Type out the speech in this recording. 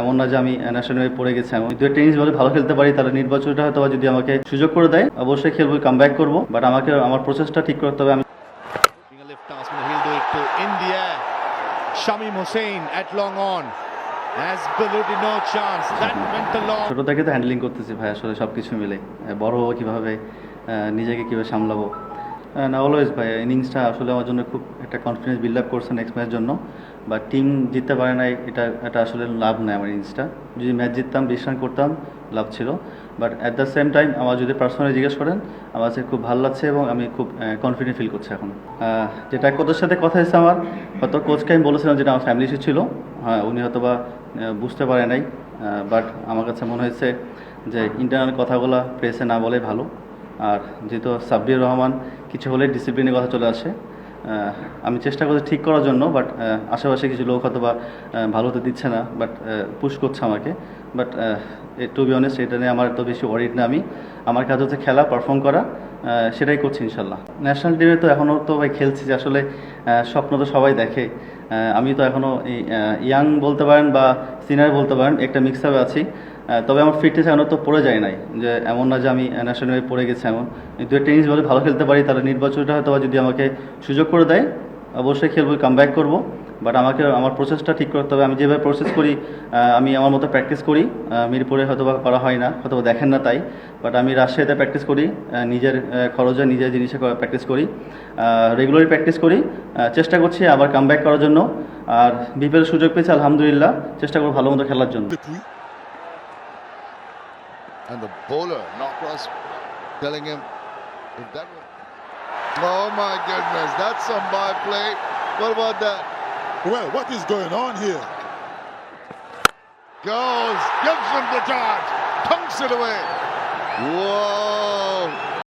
এমন না যে আমি ন্যাশনাল পড়ে গেছি আমি যদি টেনিস বলে ভালো খেলতে পারি, তাহলে নির্বাচনটা হয়তো যদি আমাকে সুযোগ করে দেয়, অবশ্যই খেলব কাম ব্যাক করব বাট আমাকে, আমার প্রসেসটা ঠিক করতে হবে, আমি. Shamim Hussain at long on. Absolutely no chance. That went the long. ছোটো থেকে তো হ্যান্ডলিং করতেছি ভাই, আসলে সবকিছু মিলে বড় কীভাবে নিজেকে কীভাবে সামলাবো না অলওয়েজ ভাই ইনিংসটা আসলে আমার জন্য খুব একটা কনফিডেন্স বিল্ড আপ করছে নেক্সট ম্যাচের জন্য। বা টিম জিততে পারে নাই, এটা এটা আসলে লাভ নেই আমার ইনিংসটা যদি ম্যাচ জিততাম বিশ রান করতাম, লাভ ছিল। But at the same time আমার যদি পার্সোনালি জিজ্ঞেস করেন, আমার কাছে খুব ভালো লাগছে এবং আমি খুব কনফিডেন্ট ফিল করছি এখন। যেটা কোচের সাথে কথা হয়েছে আমার, হয়তো কোচকে আমি বলেছিলাম যেটা আমার ফ্যামিলি ছিল। হ্যাঁ উনি হয়তো বা বুঝতে পারে নাই। বাট আমার কাছে মনে হয়েছে যে ইন্টারনাল কথাগুলো প্রেসে না বলে ভালো। আর যেহেতু সাব্বির রহমান কিছু হলে ডিসিপ্লিনের কথা চলে আসে আমি চেষ্টা করছি ঠিক করার জন্য বাট আশেপাশে কিছু লোক হয়তো বা ভালো হতে দিচ্ছে না বাট পুশ করছে আমাকে বাট টু বি অনেস্ট এটা নিয়ে আমার এত বেশি ওয়ারিড না আমি। আমার কাজ হচ্ছে খেলা পারফর্ম করা সেটাই করছি ইনশাল্লাহ। ন্যাশনাল টিমে তো এখনও তো ভাই খেলছি যে আসলে স্বপ্ন তো সবাই দেখে। আমি তো এখনও ইয়াং বলতে পারেন বা সিনিয়র বলতে পারেন, একটা মিক্স আপে আছি। তবে আমার ফিটনেস এখনও তো পড়ে যায় নাই। যে এমন না যে আমি ন্যাশনাল পড়ে গেছি এমন। যদি টেনিস বলে ভালো খেলতে পারি, তাহলে নির্বাচনটা হয়তো যদি আমাকে সুযোগ করে দেয়, অবশ্যই খেলব কাম ব্যাক করব। বাট আমাকে, আমার প্রসেসটা ঠিক করতে হবে। আমি যেভাবে প্রসেস করি আমি আমার মতো প্র্যাকটিস করি মিরপুরে হয়তো বা করা হয় না, হয়তো দেখেন না তাই। বাট আমি রাজশাহীতে প্র্যাকটিস করি নিজের খরচে নিজের জিনিসে প্র্যাকটিস করি। রেগুলারই প্র্যাকটিস করি। চেষ্টা করছি আবার কাম করার জন্য। আর বিপিএল সুযোগ পেয়েছি, আলহামদুলিল্লাহ। চেষ্টা করব ভালো মতো খেলার জন্য. And the bowler, Knockross, telling him if that was. Oh my goodness, that's some by play. What about that? Well, what is going on here? Goes, gives him the charge, punks it away. Whoa!